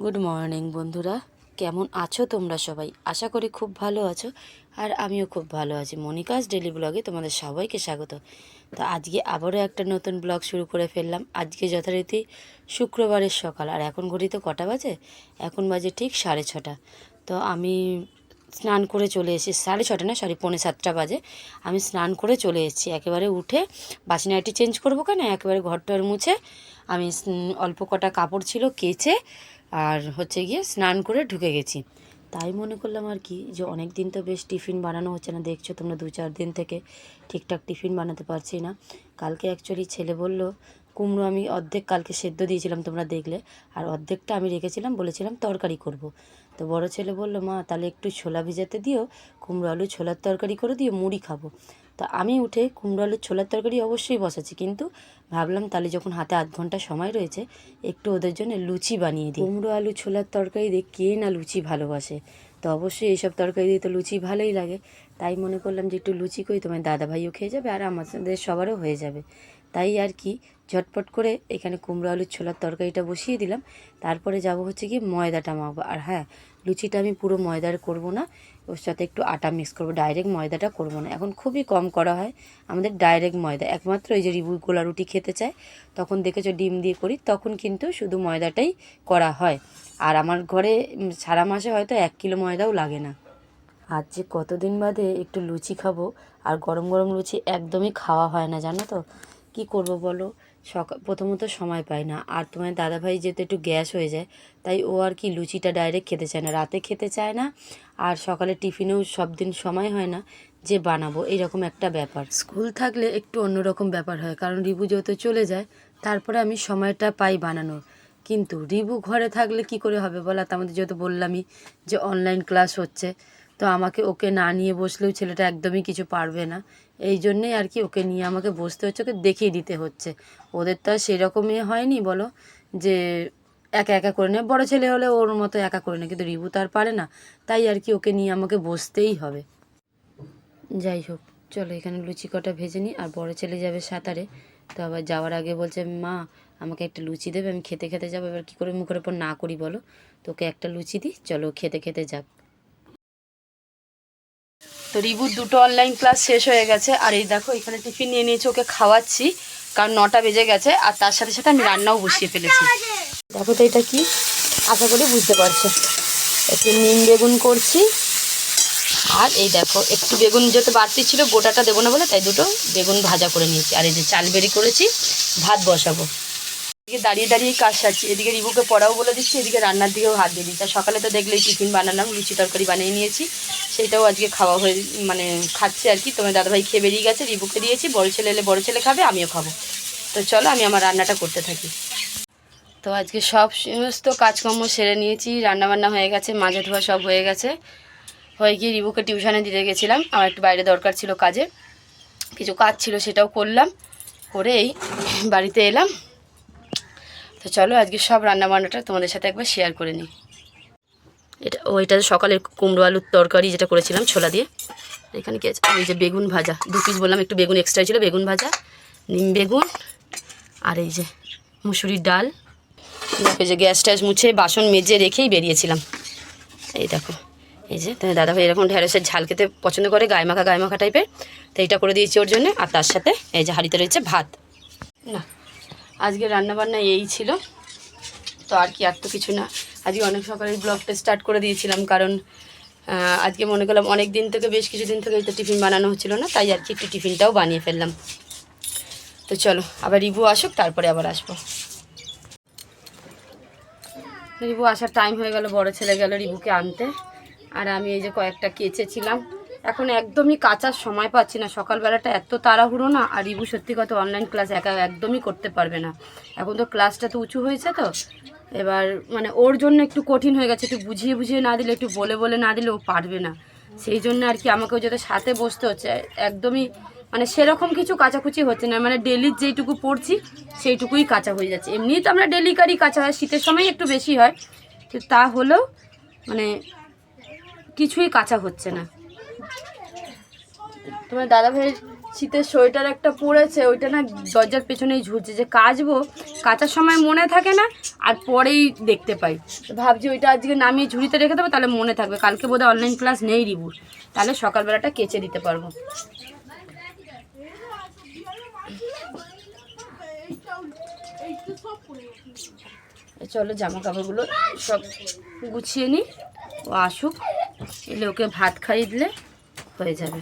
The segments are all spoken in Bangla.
গুড মর্নিং বন্ধুরা। কেমন আছো তোমরা সবাই? আশা করি খুব ভালো আছো, আর আমিও খুব ভালো আছি। মনিকাস ডেলি ব্লগে তোমাদের সবাইকে স্বাগত। তো আজকে আবারও একটা নতুন ব্লগ শুরু করে ফেললাম। আজকে যথারীতি শুক্রবারের সকাল, আর এখন ঘড়িতে কটা বাজে? এখন বাজে ঠিক সাড়ে ছটা। তো আমি স্নান করে চলে এসেছি। সাড়ে ছটা না, সরি, পৌনে সাতটা বাজে। আমি স্নান করে চলে এসেছি। একেবারে উঠে বাসি নাইটি চেঞ্জ করব কেন? একেবারে ঘরটার মুছে আমি অল্প কটা কাপড় ছিল কেচে আর হচ্ছে গিয়ে স্নান করে ঢুকে গেছি। তাই মনে করলাম আর কি যে অনেক দিন তো বেশ টিফিন বানানো হচ্ছে না, দেখছ তোমরা দু চার দিন থেকে ঠিকঠাক টিফিন বানাতে পারছি না। কালকে অ্যাকচুয়ালি ছেলে বলল, কুমড়ো আমি অর্ধেক কালকে সেদ্ধ দিয়েছিলাম তোমরা দেখলে, আর অর্ধেকটা আমি রেখেছিলাম, বলেছিলাম তরকারি করব। তো বড় ছেলে বলল, মা, তাহলে একটু ছোলা ভিজাতে দিও, কুমড়ো আলু ছোলার তরকারি করে দিও, মুড়ি খাব। তা আমি উঠে কুমড়ো আলুর ছোলার তরকারি অবশ্যই বসাচ্ছি। কিন্তু ভাবলাম তাহলে যখন হাতে আধ ঘণ্টা সময় রয়েছে, একটু ওদের জন্য লুচি বানিয়ে দিই। কুমড়ো আলু ছোলার তরকারি দিয়ে কে না লুচি ভালোবাসে? তো অবশ্যই এইসব তরকারি দিয়ে তো লুচি ভালোই লাগে। তাই মনে করলাম যে একটু লুচি করি, তোমার দাদা ভাইও খেয়ে যাবে আর আমাদের সবারও হয়ে যাবে। তাই আর কি, ঝটপট করে এখানে কুমড়ো আলুর ছোলার তরকারিটা বসিয়ে দিলাম। তারপরে যাব হচ্ছে কি ময়দাটা মাখবো। আর হ্যাঁ লুচিটা আমি পুরো ময়দার করব না ওর সাথে একটু আটা মিক্স করব। ডাইরেক্ট ময়দাটা করব না। এখন খুবই কম করা হয়। আমাদের ডাইরেক্ট ময়দা। একমাত্র এই যে রিবু গোলা রুটি খেতে চায়, তখন দেখেছ ডিম দিয়ে করি, তখন কিন্তু শুধু ময়দাটাই করা হয়। আর আমার ঘরে সারা মাসে হয়তো এক কিলো ময়দাও লাগে না। আজ যে কতদিন বাদে একটু লুচি খাব, আর গরম গরম লুচি একদমই খাওয়া হয় না, জানো তো? কি করব বলো? সকাল প্রথমত সময় পাই না। আর তোমার দাদাভাই যেহেতু একটু গ্যাস হয়ে যায়, তাই ও আর কি লুচিটা ডাইরেক্ট খেতে চায় না। রাতে খেতে চায় না, আর সকালে টিফিনেও সব দিন সময় হয় না যে বানাবো। এইরকম একটা ব্যাপার। স্কুল থাকলে একটু অন্যরকম ব্যাপার হয়, কারণ রিবু যেহেতু চলে যায়, তারপরে আমি সময়টা পাই বানানোর। কিন্তু রিবু ঘরে থাকলে কি করে হবে বলা? আমাদের যেহেতু বললামই যে অনলাইন ক্লাস হচ্ছে তো আমাকে ওকে না নিয়ে বসলেও ছেলেটা একদমই কিছু পারবে না। এই জন্যেই আর কি ওকে নিয়ে আমাকে বসতে হচ্ছে, ওকে দেখিয়ে দিতে হচ্ছে। ওদের তো আর সেরকমই হয়নি বলো, যে একা একা করে নেয়। বড়ো ছেলে হলে ওর মতো একা করে নেয়, কিন্তু রিবু তো আর পারে না। তাই আর কি ওকে নিয়ে আমাকে বসতেই হবে। যাই হোক, চলো এখানে লুচি কটা ভেজে নিই, আর বড় ছেলে যাবে সাঁতারে। তো আবার যাওয়ার আগে বলছে, মা, আমাকে একটা লুচি দেবে, আমি খেতে খেতে যাব। এবার কী করে মুখের ওপর না করি বলো? তোকে একটা লুচি দিই, চলো খেতে খেতে যাক। তো রিবুর দুটো অনলাইন ক্লাস শেষ হয়ে গেছে। আর এই দেখো, এখানে টিফিন নিয়ে নিয়েছি, ওকে খাওয়াচ্ছি, কারণ নটা বেজে গেছে, আর তার সাথে সাথে আমি রান্নাও বসিয়ে ফেলেছি। দেখো তো এটা কি? আশা করি বুঝতে পারছ। একটু নিম বেগুন করছি, আর এই দেখো, একটু বেগুন যেহেতু বাড়তি ছিল, গোটাটা দেবো না বলে, তাই দুটো বেগুন ভাজা করে নিয়েছি। আর এই যে চাল বেরি করেছি, ভাত বসাবো। এদিকে দাঁড়িয়ে দাঁড়িয়ে কাজ সারছি। এদিকে রিবুকে পড়াও বলে দিচ্ছি, এদিকে রান্নার দিকেও হাত দিয়ে দিচ্ছি। সকালে তো দেখলেই টিফিন বানালাম, লুচি তরকারি বানিয়ে নিয়েছি। সেইটাও আজকে খাওয়া হয়ে মানে খাচ্ছে আর কি। তোমার দাদাভাই খেয়ে বেরিয়ে গেছে, রিবুকে দিয়েছি, বড় ছেলে এলে বড় ছেলে খাবে, আমিও খাব। তো চলো, আমি আমার রান্নাটা করতে থাকি। তো আজকে সব সমস্ত কাজকর্ম সেরে নিয়েছি, রান্নাবান্না হয়ে গেছে, মাঝে ধোয়া সব হয়ে গেছে। হয়ে গিয়ে রিবুকে টিউশনে দিতে গেছিলাম, আমার একটু বাইরে দরকার ছিল কাজে কিছু কাজ ছিল সেটাও করলাম, করেই বাড়িতে এলাম। তো চলো আজকে সব রান্না বান্নাটা তোমাদের সাথে একবার শেয়ার করে নিই। এটা, ও, এটা সকালের কুমড়ো আলুর তরকারি যেটা করেছিলাম ছোলা দিয়ে। এখানে কি আছে? যে বেগুন ভাজা, দু পিস বললাম, একটু বেগুন এক্সট্রা ছিল, বেগুন ভাজা, নিম বেগুন আর এই যে মুসুরির ডাল। দেখো যে গ্যাস ট্যাস মুছে বাসন মেজে রেখেই বেরিয়েছিলাম। এই দেখো, এই যে তাহলে দাদাভাই এরকম ঢেঁড়সের ঝাল খেতে পছন্দ করে, গায়ে মাখা গায়ে মাখা টাইপের তো এইটা করে দিয়েছি ওর জন্য, আর তার সাথে এই যে হাঁড়িতে রয়েছে ভাত। না আজকে রান্নাবান্না এই ছিল। তো আর কি, আর তো কিছু না। আজকে অনেক সকালে ব্লগটা স্টার্ট করে দিয়েছিলাম কারণ আজকে মনে করলাম অনেক দিন থেকে, বেশ কিছুদিন থেকে তো টিফিন বানানো হচ্ছিল না, তাই আর কি একটু টিফিনটাও বানিয়ে ফেললাম। তো চলো, আবার রিভু আসুক, তারপরে আবার আসব। রিভু আসার টাইম হয়ে গেল, বড় ছেলে গেল রিভুকে আনতে। আর আমি এই যে কয়েকটা কেচেছিলাম এখন একদমই কাচার সময় পাচ্ছি না। সকালবেলাটা এত তাড়াহুড়ো না, আর রিভু সত্যি কথা অনলাইন ক্লাস একা একদমই করতে পারবে না। এখন তো ক্লাসটা তো উঁচু হয়েছে তো, এবার মানে ওর জন্য একটু কঠিন হয়ে গেছে, একটু বুঝিয়ে বুঝিয়ে না দিলে, একটু বলে বলে না দিলে ও পারবে না। সেই জন্য আর কি আমাকেও যাতে সাথে বসতে হচ্ছে, একদমই মানে সেরকম কিছু কাচাকুচি হচ্ছে না। মানে ডেলি যেইটুকু পড়ছি, সেইটুকুই কাঁচা হয়ে যাচ্ছে। এমনিই তো আমরা ডেলি কারি, কাঁচা হয়, শীতের সময় একটু বেশি হয় তো তা হলেও মানে কিছুই কাঁচা হচ্ছে না। তোমার দাদা ভাইয়ের শীতের সোয়েটার একটা পরেছে, ওইটা না দরজার পেছনেই ঝুলছে। যে কাচবো, কাচার সময় মনে থাকে না, আর পরেই দেখতে পাই। ভাবছি ওইটা আজকে নামিয়ে ঝুড়িতে রেখে দেবো, তাহলে মনে থাকবে। কালকে বোধহয় অনলাইন ক্লাস নেই রিবুর। তাহলে সকালবেলাটা কেচে দিতে পারব। চলো জামা কাপড়গুলো সব গুছিয়ে নিই। ও আসুক, এলে ওকে ভাত খাইয়ে দিলে। হয়ে যাবে।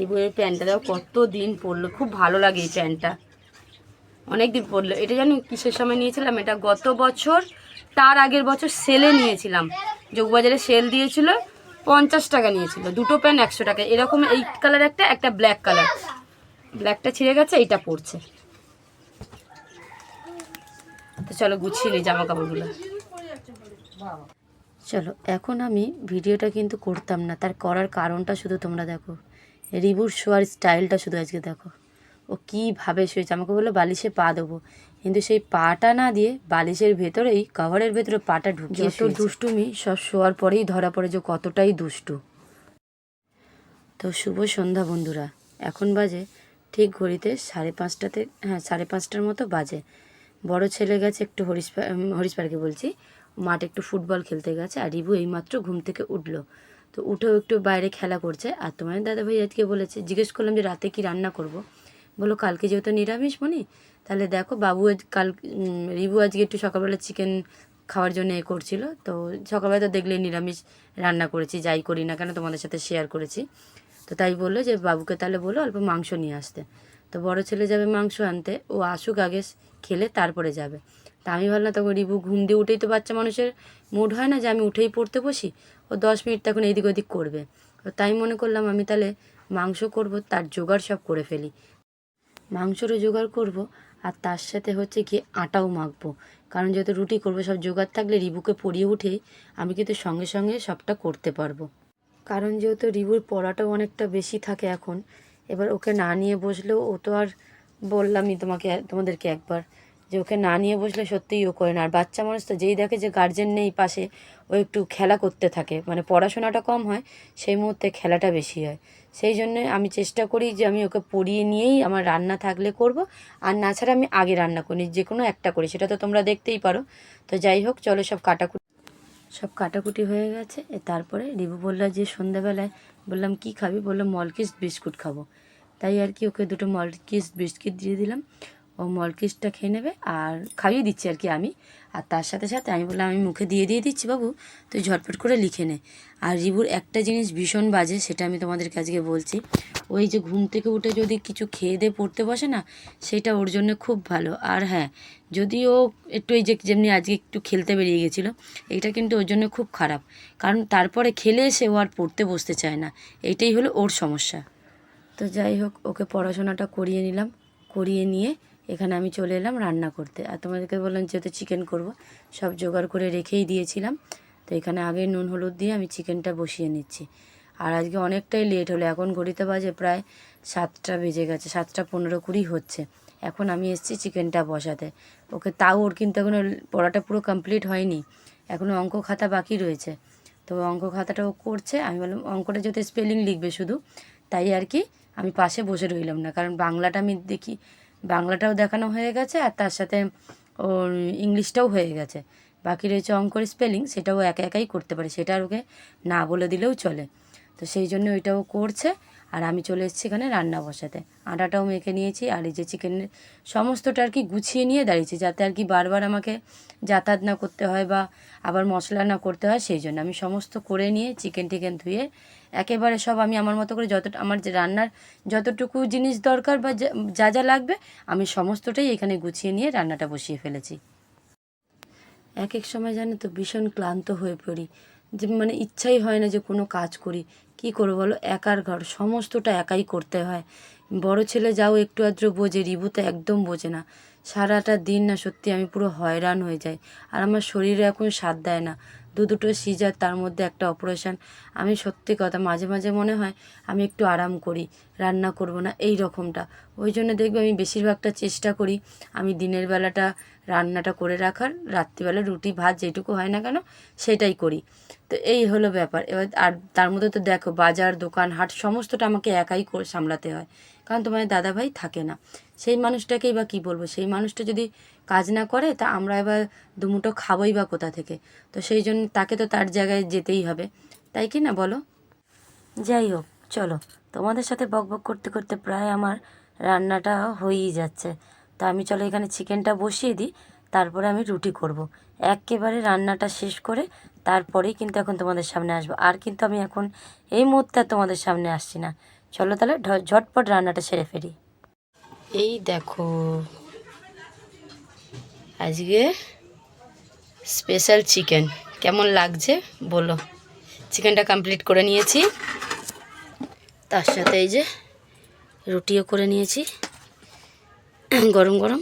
এই বইয়ের প্যান্টটা দাও কত দিন পরলো খুব ভালো লাগে এই প্যান্টটা। অনেক দিন পরলো এটা জানি কিসের সময় নিয়েছিলাম? এটা গত বছর, তার আগের বছর সেলে নিয়েছিলাম। যোগবাজারে সেল দিয়েছিল, পঞ্চাশ টাকা নিয়েছিল। দুটো প্যান্ট একশো টাকা। এরকম এই কালার একটা একটা ব্ল্যাক কালার। ব্ল্যাকটা ছিঁড়ে গেছে, এইটা পড়ছে। তো চলো গুছিয়ে নিই জামা কাপড়গুলো চলো এখন আমি ভিডিওটা কিন্তু করতাম না। তার করার কারণটা শুধু তোমরা দেখো। রিবুর শোয়ার স্টাইলটা শুধু আজকে দেখো। ও কীভাবে শুয়েছে আমাকে বলল বালিশে পা দেবো। কিন্তু সেই পাটা না দিয়ে বালিশের ভেতরেই কভারের ভেতরে পাটা ঢুকিয়ে যত দুষ্টুমি সব শোয়ার পরেই ধরা পড়ে যে কতটাই দুষ্টু। তো শুভ সন্ধ্যা বন্ধুরা এখন বাজে ঠিক ঘড়িতে সাড়ে পাঁচটাতে হ্যাঁ সাড়ে পাঁচটার মতো বাজে। বড় ছেলে গেছে একটু হরিশ হরিশ পার্কে বলছি। মাঠে একটু ফুটবল খেলতে গেছে আর রিবু এইমাত্র ঘুম থেকে উঠল। তো উঠেও একটু বাইরে খেলা করছে। আর তোমার দাদা ভাই আজকে বলেছে, জিজ্ঞেস করলাম যে রাতে কি রান্না করব? বলো কালকে যেহেতু নিরামিষ মনি তাহলে দেখো বাবু কাল রিবু আজকে একটু সকালবেলা চিকেন খাওয়ার জন্য এ করছিল। তো সকালবেলা তো দেখলে নিরামিষ রান্না করেছি, যাই করি না কেন তোমাদের সাথে শেয়ার করেছি। তো তাই বলল যে বাবুকে তাহলে বলো অল্প মাংস নিয়ে আসতে। তো বড় ছেলে যাবে মাংস আনতে, ও আসুক আগে খেলে তারপরে যাবে। তা আমি ভাবলাম তখন রিবু ঘুম দিয়ে উঠেই তো বাচ্চা মানুষের মুড হয় না যে আমি উঠেই পড়তে বসি। ও দশ মিনিট তখন এদিক ওদিক করবে। তাই মনে করলাম আমি তাহলে মাংস করব, তার জোগাড় সব করে ফেলি। মাংসরও জোগাড় করব আর তার সাথে হচ্ছে কি আটাও মাখবো। কারণ যেহেতু রুটি করব, সব জোগাড় থাকলে রিবুকে পরিয়ে উঠে আমি কিন্তু সঙ্গে সঙ্গে সবটা করতে পারব। কারণ যেহেতু রিবুর পড়াটাও অনেকটা বেশি থাকে এখন, এবার ওকে না নিয়ে বসলেও ও তো আর বললামই তোমাকে, তোমাদেরকে একবার। যে ওকে না নিয়ে বসলে সত্যিই ও করে না। আর বাচ্চা মানুষ তো যেই দেখে যে গার্জেন নেই পাশে, ও একটু খেলা করতে থাকে। মানে পড়াশোনাটা কম হয়, সেই মুহূর্তে খেলাটা বেশি হয়। সেই জন্য আমি চেষ্টা করি যে আমি ওকে পড়িয়ে নিয়েই আমার রান্না থাকলে করব। আর না ছাড়া আমি আগে রান্না করি, যে কোনো একটা করি, সেটা তো তোমরা দেখতেই পারো। তো যাই হোক, চলো সব কাটাকুটি সব কাটাকুটি হয়ে গেছে। তারপরে রিবু বলল, যে সন্ধ্যাবেলায় বললাম, কি খাবি? বলল, মলকিস বিস্কুট খাব। তাই আর কি ওকে দুটো মলকিস বিস্কিট দিয়ে দিলাম। ও মলকিসটা খেয়ে নেবে আর খাইয়ে দিচ্ছি আর কি আমি। আর তার সাথে সাথে আমি বললাম, আমি মুখে দিয়ে দিয়ে দিচ্ছি বাবু, তুই ঝটপট করে লিখে নে। আর রিবুর একটা জিনিস ভীষণ বাজে, সেটা আমি তোমাদেরকে আজকে বলছি। ওই যে ঘুম থেকে উঠে যদি কিছু খেয়ে দিয়ে পড়তে বসে না, সেটা ওর জন্য খুব ভালো। আর হ্যাঁ যদিও একটু এই যে যেমনি আজকে একটু খেলতে বেরিয়ে গেছিল, এটা কিন্তু ওর জন্য খুব খারাপ। কারণ তারপরে খেলে এসে ও আর পড়তে বসতে চায় না। এইটাই হলো ওর সমস্যা। তো যাই হোক, ওকে পড়াশোনাটা করিয়ে নিলাম। করিয়ে নিয়ে এখানে আমি চলে এলাম রান্না করতে। আর তোমাদেরকে বললাম যেহেতু চিকেন করব, সব জোগাড় করে রেখেই দিয়েছিলাম। তো এখানে আগে নুন, হলুদ দিয়ে আমি চিকেনটা বসিয়ে নিচ্ছি। আর আজকে অনেকটাই লেট হলো, এখন ঘড়িতে বাজে প্রায় সাতটা বেজে গেছে, সাতটা পনেরো কুড়ি হচ্ছে। এখন আমি এসেছি চিকেনটা বসাতে। ওকে তাও ওর কিন্তু এখনও পড়াটা পুরো কমপ্লিট হয়নি এখনও অঙ্ক খাতা বাকি রয়েছে। তো অঙ্ক খাতাটা ও করছে, আমি বললাম অঙ্কটা যাতে স্পেলিং লিখবে শুধু, তাই আর কি আমি পাশে বসে রইলাম না, কারণ বাংলাটা আমি দেখি বাংলাটাও দেখানো হয়ে গেছে আর তার সাথে ওর ইংলিশটাও হয়ে গেছে। বাকি রয়েছে অঙ্কর স্পেলিং, সেটাও একা একাই করতে পারে, সেটা আর ওকে না বলে দিলেও চলে। তো সেই জন্য ওইটাও করছে। আর আমি চলে এসেছি এখানে রান্না বসাতে। আটাটাও মেখে নিয়েছি আর এই যে চিকেনের সমস্তটা আর কি গুছিয়ে নিয়ে দাঁড়িয়েছি, যাতে আর কি বারবার আমাকে যাতায়াত না করতে হয় বা আবার মশলা না করতে হয়, সেই জন্য আমি সমস্ত করে নিয়ে চিকেন টিকেন ধুয়ে একেবারে সব আমি আমার মতো করে যত আমার যে রান্নার যতটুকু জিনিস দরকার বা যা- যা যা লাগবে, আমি সমস্তটাই এখানে গুছিয়ে নিয়ে রান্নাটা বসিয়ে ফেলেছি। এক এক সময় জানো তো ভীষণ ক্লান্ত হয়ে পড়ি। যে মানে ইচ্ছাই হয় না যে কোনো কাজ করি। কি করব বলো? একার ঘর, সমস্তটা একাই করতে হয়। বড় ছেলে যাও, একটু আদ্র বোঝে, রিবু তো একদম বোঝে না। সারাটা দিন না সত্যি আমি পুরো হয়রান হয়ে যাই। আর আমার শরীরে এখন সাথ দেয় না। দু দুটো সিজার, তার মধ্যে একটা অপারেশন আমি সত্যি কথা, মাঝে মাঝে মনে হয় আমি একটু আরাম করি, রান্না করব না, এই রকমটা। ওই জন্য দেখবে আমি বেশিরভাগটা চেষ্টা করি, আমি দিনের বেলাটা রান্নাটা করে রাখার, রাত্রিবেলা রুটি, ভাত যেটুকু হয় না কেন, সেটাই করি। তো এই হলো ব্যাপার। এবার আর তার মধ্যে তো দেখো, বাজার, দোকান, হাট, সমস্তটা আমাকে একাই সামলাতে হয়। কারণ তোমার দাদাভাই থাকে না। সেই মানুষটাকেই বা কী বলব? সেই মানুষটা যদি কাজ না করে, তা আমরা এবার দুমুটো খাবোই বা কোথা থেকে। তো সেই জন্য তাকে তো তার জায়গায় যেতেই হবে। তাই কি না বলো? যাই হোক, চলো। তোমাদের সাথে বক বক করতে করতে প্রায় আমার রান্নাটা হয়েই যাচ্ছে। তো আমি চলো এখানে চিকেনটা বসিয়ে দিই, তারপরে আমি রুটি করব। একেবারে রান্নাটা শেষ করে তারপরেই কিন্তু এখন তোমাদের সামনে আসব। আর কিন্তু আমি এখন এই মুহূর্তে তোমাদের সামনে আসছি না। চলো তাহলে ঝটপট রান্নাটা সেরে ফেলি। এই দেখো আজকে স্পেশাল চিকেন কেমন লাগছে? বলো। চিকেনটা কমপ্লিট করে নিয়েছি। তার সাথে এই যে রুটিও করে নিয়েছি। গরম গরম।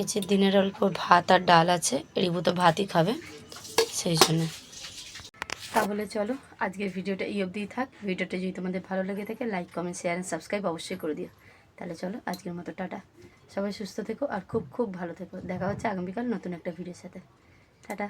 এই যে দিনের অল্প ভাত আর ডাল আছে। রিবু তো ভাতই খাবে, সেই জন্য। তাহলে চলো, আজকের ভিডিওটা এই অবধিই থাক। ভিডিওটা যদি তোমাদের ভালো লেগে থাকে like comment share and subscribe অবশ্যই করে দিও। তাহলে চলো, আজকের মতো টাটা। সবাই সুস্থ থেকো আর খুব খুব ভালো থেকো। দেখা হচ্ছে আগামীকাল নতুন একটা ভিডিওর সাথে। টাটা।